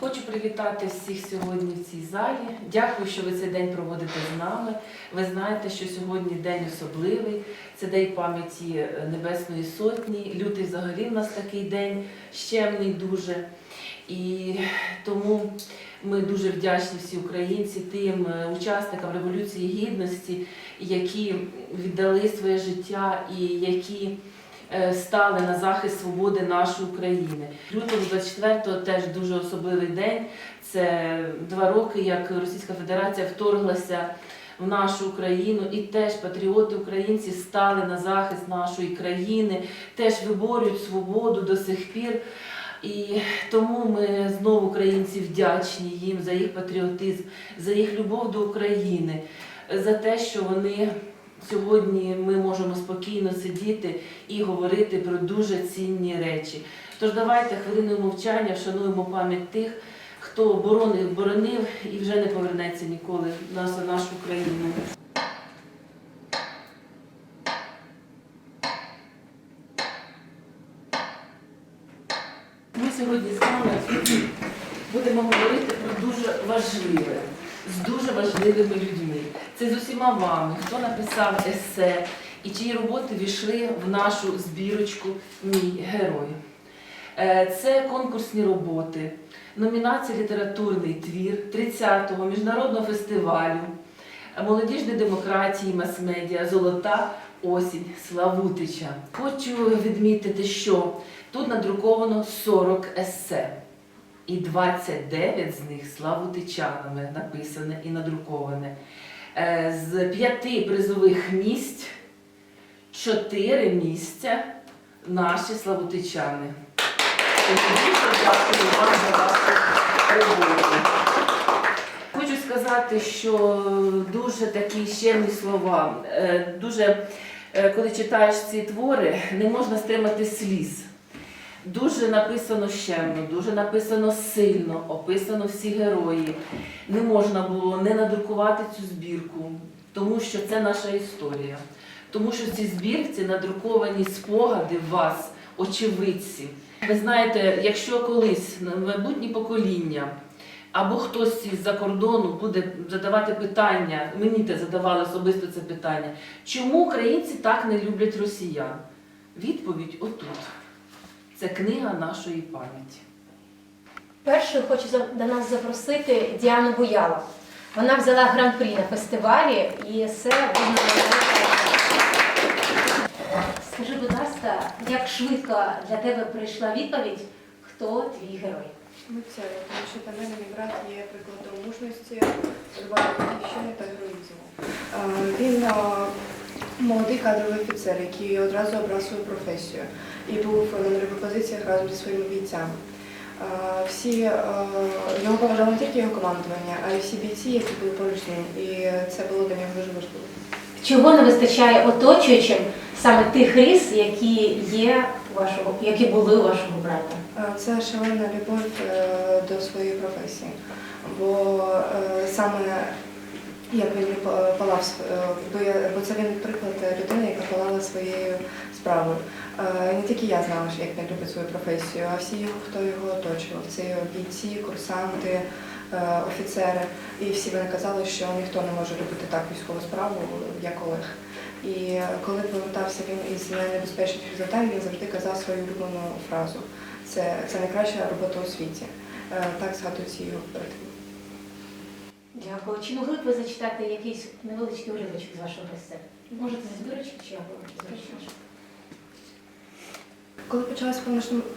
Хочу привітати всіх сьогодні в цій залі. Дякую, що ви цей день проводите з нами. Ви знаєте, що сьогодні день особливий. Це день пам'яті Небесної Сотні. Лютий взагалі в нас такий день щемний дуже. І тому ми дуже вдячні всі українці тим е, учасникам Революції Гідності, які віддали своє життя і які стали на захист свободи нашої України. Лютого 24-го теж дуже особливий день. Це два роки, як Російська Федерація вторглася в нашу Україну, і теж патріоти українці стали на захист нашої країни, теж виборюють свободу до сих пір. І тому ми знову українці вдячні їм за їх патріотизм, за їх любов до України, за те, що вони сьогодні ми можемо спокійно сидіти і говорити про дуже цінні речі. Тож давайте хвилиною мовчання вшануємо пам'ять тих, хто боронив, боронив і вже не повернеться ніколи в нашу країну. Ми сьогодні з вами будемо говорити про дуже важливе, з дуже важливими людьми. Це з усіма вами, хто написав есе і чиї роботи війшли в нашу збірочку Мій герой. Е, Це конкурсні роботи, номінація Літературний твір 30-го міжнародного фестивалю молодіжної демократії, мас-медіа, золота осінь Славутича. Хочу відмітити, що тут надруковано 40 есе, і 29 з них славутичанами написане і надруковане. Е, З п'яти призових місць чотири місця наші славутичани. Хочу сказати, що дуже такі щемні слова. Е, Дуже, е, коли читаєш ці твори, не можна стримати сліз. Дуже написано щемно, дуже написано сильно, описано всі герої. Не можна було не надрукувати цю збірку, тому що це наша історія. Тому що в цій збірці надруковані спогади вас, очевидці. Ви знаєте, якщо колись на майбутні покоління або хтось із-за кордону буде задавати питання, мені те задавали особисто це питання, чому українці так не люблять росіян? Відповідь отут. Це книга нашої пам'яті. Першою хочу до нас запросити Діану Буялов. Вона взяла гран-прі на фестивалі і все Скажи, будь ласка, як швидко для тебе прийшла відповідь, хто твій герой? Миттєво, тому що для мене мій брат є прикладом мужності, відваги батьківщини та героїзму. Е, Він е, молодий кадровий офіцер, який одразу обрав свою професію і був на нульових позиціях разом зі своїми бійцями. Всі е, його поважали не тільки його командування, а й всі бійці, які були поруч ним. І це було для нього дуже важливо. Чого не вистачає оточуючим саме тих рис, які є вашого, які були у вашого брата? Е, Це шалена любов е, до своєї професії. Бо саме як він палав, е, бо це він приклад людини, яка палала своєю справою. Е, Не тільки я знала, як він любить свою професію, а всі хто його оточував. Це бійці, курсанти, е, офіцери. І всі вони казали, що ніхто не може робити так військову справу, як Олег. І коли повертався він із найнебезпечніших завдань, він завжди казав свою улюблену фразу. Це, це найкраща робота у світі. Так згадують його. Дякую. Чи могли б ви зачитати якийсь невеличкий уривочок з вашого есе? Можете зі збірочки чи з вашого? Коли почалася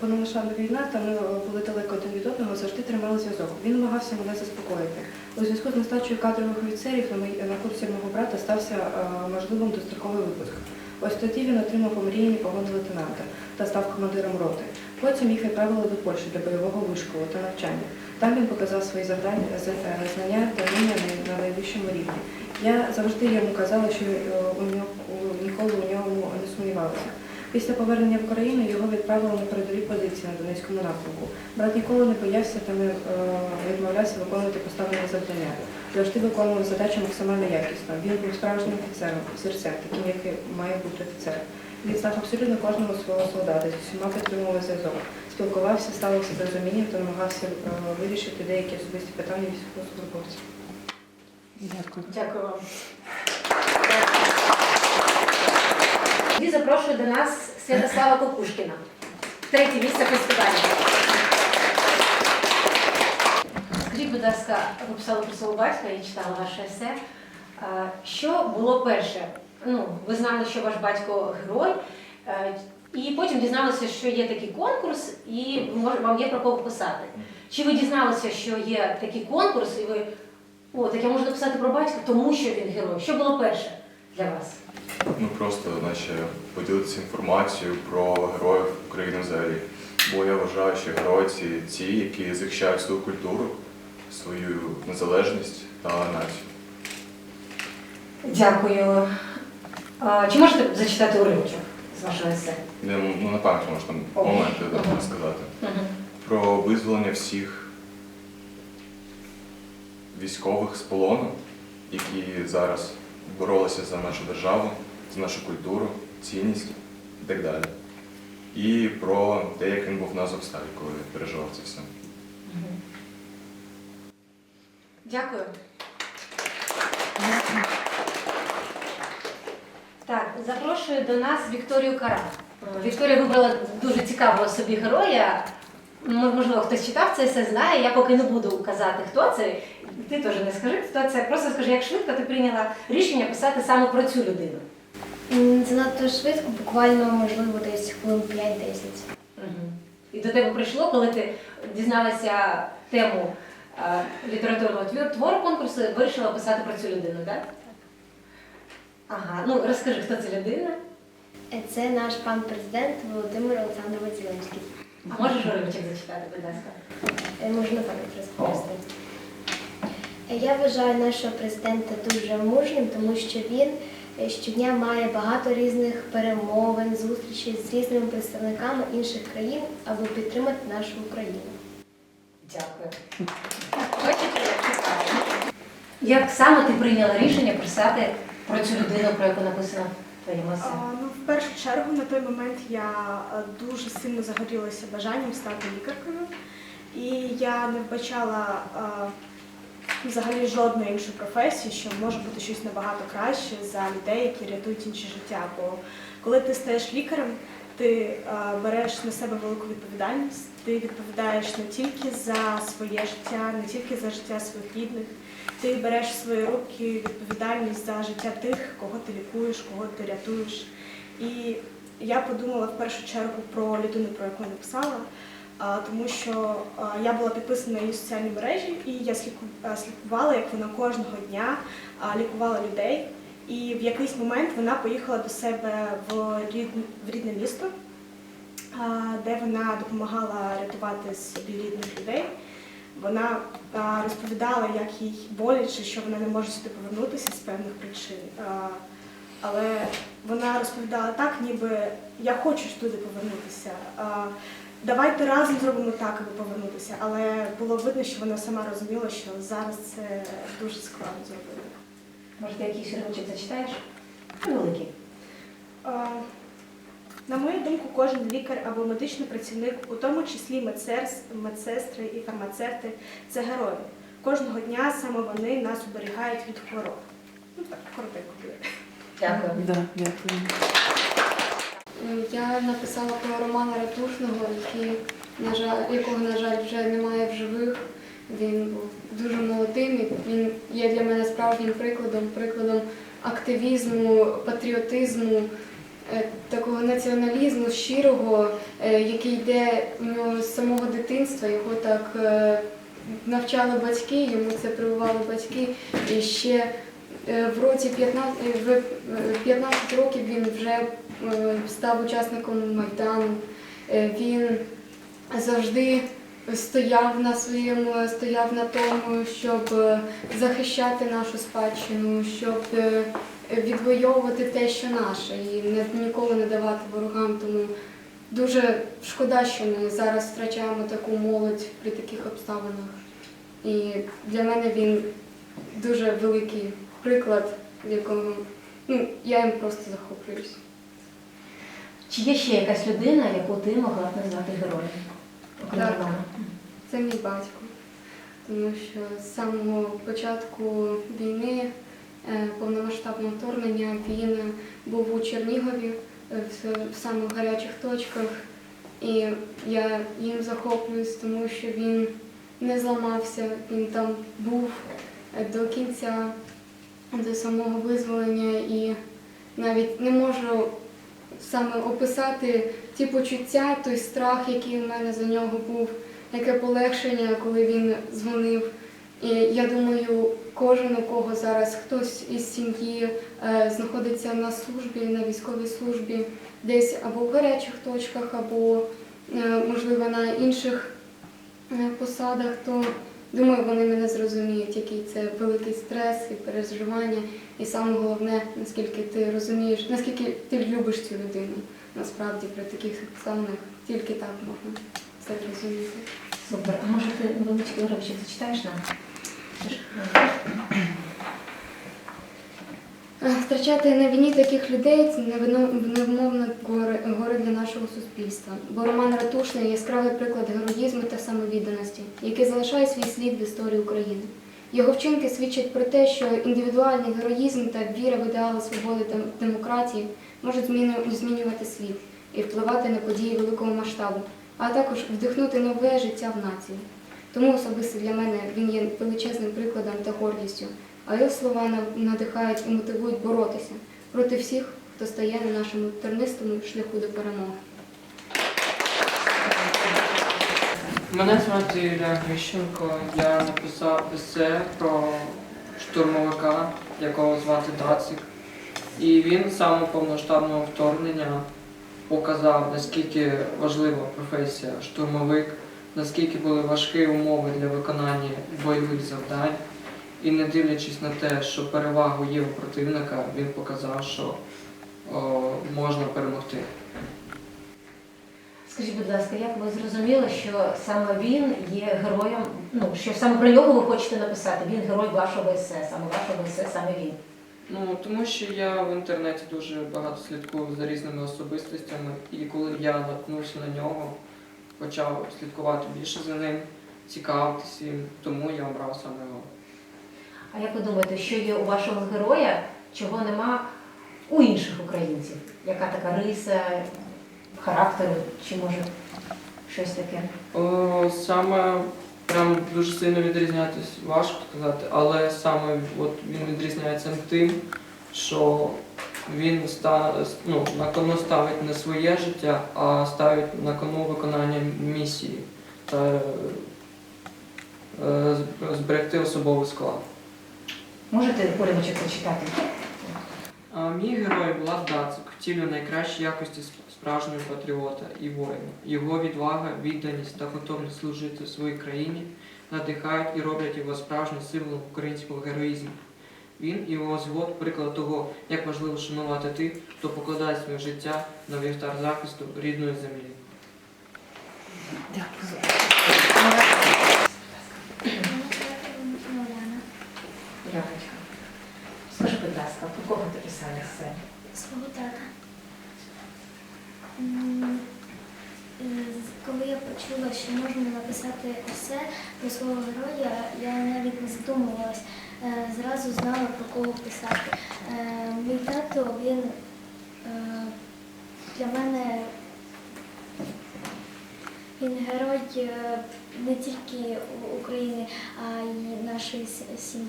повномасштабна війна, та ми були далеко один від одного, завжди тримали зв'язок. Він намагався мене заспокоїти. У зв'язку з нестачею кадрових офіцерів на курсі мого брата стався е, можливим достроковий випуск. Ось тоді він отримав омріяні погони лейтенанта та став командиром роти. Потім їх відправили до Польщі для бойового вишколу та навчання. Там він показав свої завдання, е, знання та вміння на- на найвищому рівні. Я завжди йому казала, що е, у нього ніколи у ньому не сумнівалася. Після повернення в Україну його відправили на передові позиції на Донецькому напрямку. Брат ніколи не боявся та не е, відмовлявся виконувати поставлені завдання. Завжди виконував задачі максимально якісно. Він був справжнім офіцером, взірцем, таким, який має бути офіцер. Він знав абсолютно кожного свого солдата, з усіма підтримував зв'язок. Спілкувався, ставився з розумінням та намагався е, вирішити деякі особисті питання військовослужбовців. Дякую. Дякую вам. Тоді запрошую до нас Святослава Кокушкіна. Третє місце фестивалю. Скажіть, будь ласка, ви писали про свого батька, я читала ваше есе. Що було перше? Ну, ви знали, що ваш батько герой, е, і потім дізналися, що є такий конкурс, і може, вам є про кого писати. Чи ви дізналися, що є такий конкурс, і ви о, так я можу написати про батька, тому що він герой. Що було перше для вас? Ну просто наче поділитися інформацією про героїв України взагалі. Бо я вважаю, що герої це ті, які захищають свою культуру, свою незалежність та націю. Дякую. Чи можете зачитати уривочок з вашого есе? Я, ну, на пам'ять можна О. моменти Ага. сказати. Про визволення всіх військових з полону, які зараз боролися за нашу державу, за нашу культуру, цінність і так далі. І про те, як він був на Азовсталі, коли переживав це все. Дякую. Так, запрошую до нас Вікторію Кара. Вікторія вибрала дуже цікавого собі героя. Можливо, хтось читав це, все знає. Я поки не буду казати, хто це. Ти теж не скажи, хто це. Просто скажи, як швидко ти прийняла рішення писати саме про цю людину. Занадто швидко, буквально, можливо, десь хвилин 5-10. Мгм. І до тебе прийшло, коли ти дізналася тему е, літературного твору конкурсу, вирішила писати про цю людину, так? Ага, ну розкажи, хто ця людина? Е, Це наш пан президент Володимир Олександрович Зеленський. А можеш уривочок зачитати, будь ласка? Е, Можна пам'ять розповісти. Е, Я вважаю нашого президента дуже мужнім, тому що він щодня має багато різних перемовин, зустрічей з різними представниками інших країн, аби підтримати нашу Україну. Дякую. Як саме ти прийняла рішення писати про цю людину, про яку написано в твоєму Ну, в першу чергу, на той момент я е, дуже сильно загорілася бажанням стати лікаркою, і я не вбачала е, взагалі жодної іншої професії, що може бути щось набагато краще за людей, які рятують інші життя. Бо коли ти стаєш лікарем, ти е, береш на себе велику відповідальність, ти відповідаєш не тільки за своє життя, не тільки за життя своїх рідних. Ти береш в свої руки відповідальність за життя тих, кого ти лікуєш, кого ти рятуєш. І я подумала в першу чергу про людину, про яку я написала, тому що я була підписана на її соціальні мережі, і я слідку- слідкувала, як вона кожного дня лікувала людей. І в якийсь момент вона поїхала до себе в рідне, в рідне місто, де вона допомагала рятувати собі рідних людей. Вона розповідала, як їй боляче, що вона не може сюди повернутися з певних причин. Але вона розповідала так, ніби я хочу туди повернутися. Давайте разом зробимо так, аби повернутися. Але було видно, що вона сама розуміла, що зараз це дуже складно зробити. Може, ти якийсь уривочок зачитаєш? Невеликий. А, На мою думку, кожен лікар або медичний працівник, у тому числі медсерс- медсестри і фармацевти, це герої. Кожного дня саме вони нас уберігають від хвороб. Ну так, коротенько. Дякую. Да, дякую. Я написала про Романа Ратушного, який, на жаль, якого, на жаль, вже немає в живих. Він був дуже молодим. і Він є для мене справжнім прикладом, прикладом активізму, патріотизму, е, такого націоналізму щирого, е, який йде у нього з самого дитинства. Його так е, навчали батьки, йому це прививали батьки. І ще в році 15, е, в е, 15 років він вже став учасником Майдану. Він завжди стояв на своєму, стояв на тому, щоб е, захищати нашу спадщину, щоб е, відвоювати те, що наше, і не, ніколи не давати ворогам. Тому дуже шкода, що ми зараз втрачаємо таку молодь при таких обставинах. І для мене він дуже великий приклад, якому ну, я їм просто захоплююсь. Чи є ще якась людина, яку ти могла б назвати героєм? Так. Це мій батько. Тому що з самого початку війни, е, повномасштабного вторгнення, він був у Чернігові е, в, в самих гарячих точках. І я їм захоплююсь, тому що він не зламався, він там був е, до кінця, до самого визволення і навіть не можу саме описати ті почуття, той страх, який у мене за нього був, яке полегшення, коли він дзвонив. І я думаю, кожен у кого зараз хтось із сім'ї е, знаходиться на службі, на військовій службі, десь або в гарячих точках, або е, можливо на інших е, посадах, то думаю, вони мене зрозуміють, який це великий стрес і переживання. І саме головне, наскільки ти розумієш, наскільки ти любиш цю людину. Насправді при таких обставинах тільки так можна це зрозуміти. Супер. А може ти невеличкий уривчик зачитаєш нам? Е, Втрачати на війні таких людей це горе, горе для нашого суспільства. Бо Роман Ратушний яскравий приклад героїзму та самовідданості, який залишає свій слід в історії України. Його вчинки свідчать про те, що індивідуальний героїзм та віра в ідеали свободи та демократії можуть змінювати світ і впливати на події великого масштабу, а також вдихнути нове життя в нації. Тому особисто для мене він є величезним прикладом та гордістю, а його слова надихають і мотивують боротися проти всіх, хто стає на нашому тернистому шляху до перемоги. Мене звати Ілля Грищенко. Я написав есе про штурмовика, якого звати Дацик. І він самого повноштабного вторгнення показав, наскільки важлива професія штурмовик, наскільки були важкі умови для виконання бойових завдань. І не дивлячись на те, що перевагу є у противника, він показав, що о, можна перемогти. Скажіть, будь ласка, як ви зрозуміли, що саме він є героєм, ну, що саме про нього ви хочете написати? Він герой вашого есе, саме вашого есе, саме він. Ну, тому що я в інтернеті дуже багато слідкую за різними особистостями, і коли я наткнувся на нього, почав слідкувати більше за ним, цікавитися їм, тому я обрав саме його. А як ви думаєте, що є у вашого героя, чого нема у інших українців? Яка така риса характеру, чи може щось таке? О, саме прям дуже сильно відрізнятись важко сказати, але саме от він відрізняється тим, що він ста, ну, на кону ставить не своє життя, а ставить на кону виконання місії та е, зберегти особовий склад. Можете зачитати? А мій герой Влад Дацик втілює найкращі якості справжнього патріота і воїна. Його відвага, відданість та готовність служити своїй країні надихають і роблять його справжнім символом українського героїзму. Він і його згод приклад того, як важливо шанувати тих, хто покладає своє життя на вівтар захисту рідної землі. Яночка. Скажи, будь ласка, про кого ти писала есе? Свого тата. Коли я почула, що можна написати есе про свого героя, я навіть не задумувалась, е, зразу знала про кого писати. Е, Мій тато, він е, для мене він герой не тільки України, а й нашої сім'ї.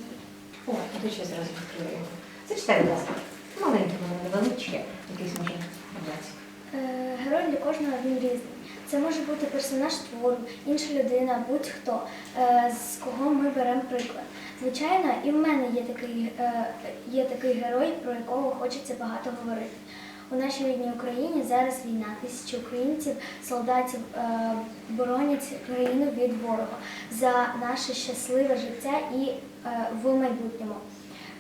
О, тут ще зразу відкрила. Зачитай, будь ласка. Маленьке, воно невеличке, якийсь може Герой для кожного він різний. Це може бути персонаж твору, інша людина, будь-хто, е, з кого ми беремо приклад. Звичайно, і в мене є такий, е, є такий герой, про якого хочеться багато говорити. У нашій рідній Україні зараз війна. Тисячі українців, солдатів е, боронять країну від ворога за наше щасливе життя і в майбутньому.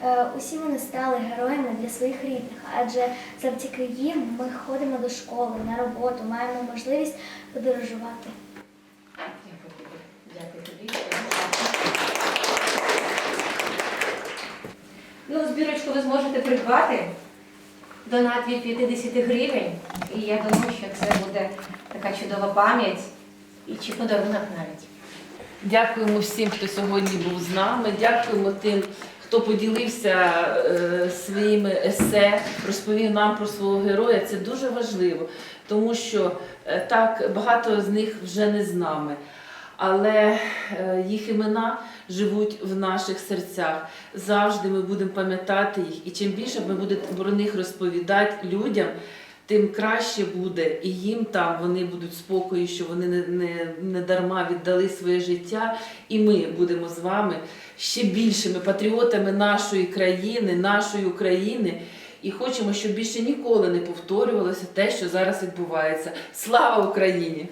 Е, Усі вони стали героями для своїх рідних, адже завдяки їм ми ходимо до школи, на роботу, маємо можливість подорожувати. Дякую тобі. Дякую тобі. Ну, збірочку ви зможете придбати. Донат від 50 гривень. І І я думаю, що це буде така чудова пам'ять і чи подарунок навіть. Дякуємо всім, хто сьогодні був з нами. Дякуємо тим, хто поділився е, своїми есе, розповів нам про свого героя. Це дуже важливо, тому що е, так багато з них вже не з нами. Але е, їх імена живуть в наших серцях. Завжди ми будемо пам'ятати їх. І чим більше ми будемо про них розповідати людям, тим краще буде і їм там вони будуть спокої, що вони не, не, не дарма віддали своє життя. І ми будемо з вами ще більшими патріотами нашої країни, нашої України. І хочемо, щоб більше ніколи не повторювалося те, що зараз відбувається. Слава Україні!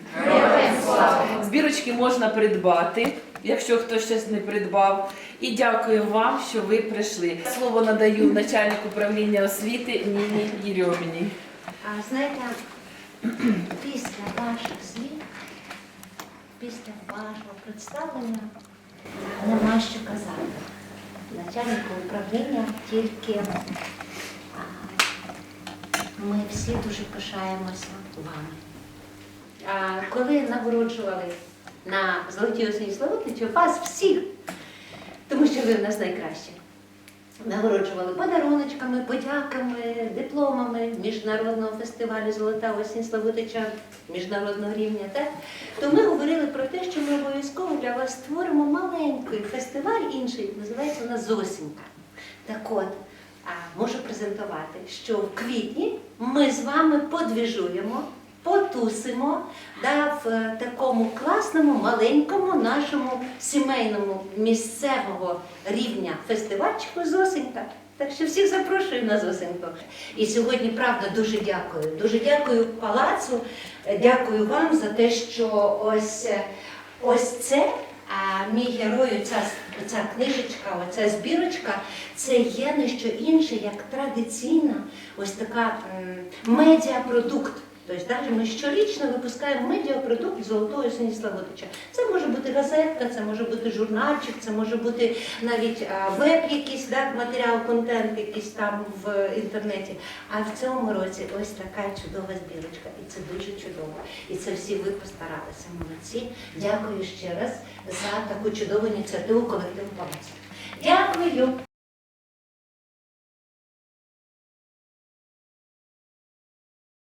Збірочки можна придбати, якщо хтось щось не придбав. І дякую вам, що ви прийшли. Слово надаю начальнику управління освіти Ніні Єрьоміні. А знаєте, після ваших слів, після вашого представлення нема що казати. Начальнику управління тільки ми всі дуже пишаємося вами. А коли нагороджували на Золотій осені Славутичі, вас всіх, тому що ви в нас найкращі. Нагороджували подаруночками, подяками, дипломами міжнародного фестивалю Золота осінь Славутича міжнародного рівня. Так? То ми говорили про те, що ми обов'язково для вас створимо маленький фестиваль інший, називається нас Зосінька. Так от, а, можу презентувати, що в квітні ми з вами подвіжуємо, потусимо да, в такому класному, маленькому нашому сімейному місцевого рівня фестивальчику Зосенька. Так що всіх запрошую на Зосеньку. І сьогодні, правда, дуже дякую. Дуже дякую палацу, дякую вам за те, що ось, ось це. А мій герой, ця, ця книжечка, оця збірочка, це є не що інше, як традиційна ось така медіапродукт. Тобто далі ми щорічно випускаємо медіапродукт Золотої осені Славутича. Це може бути газетка, це може бути журнальчик, це може бути навіть веб якийсь, так, матеріал, контент якийсь там в інтернеті. А в цьому році ось така чудова збірочка. І це дуже чудово. І це всі ви постаралися. Молодці. Дякую ще раз за таку чудову ініціативу колективу Палацу. Дякую.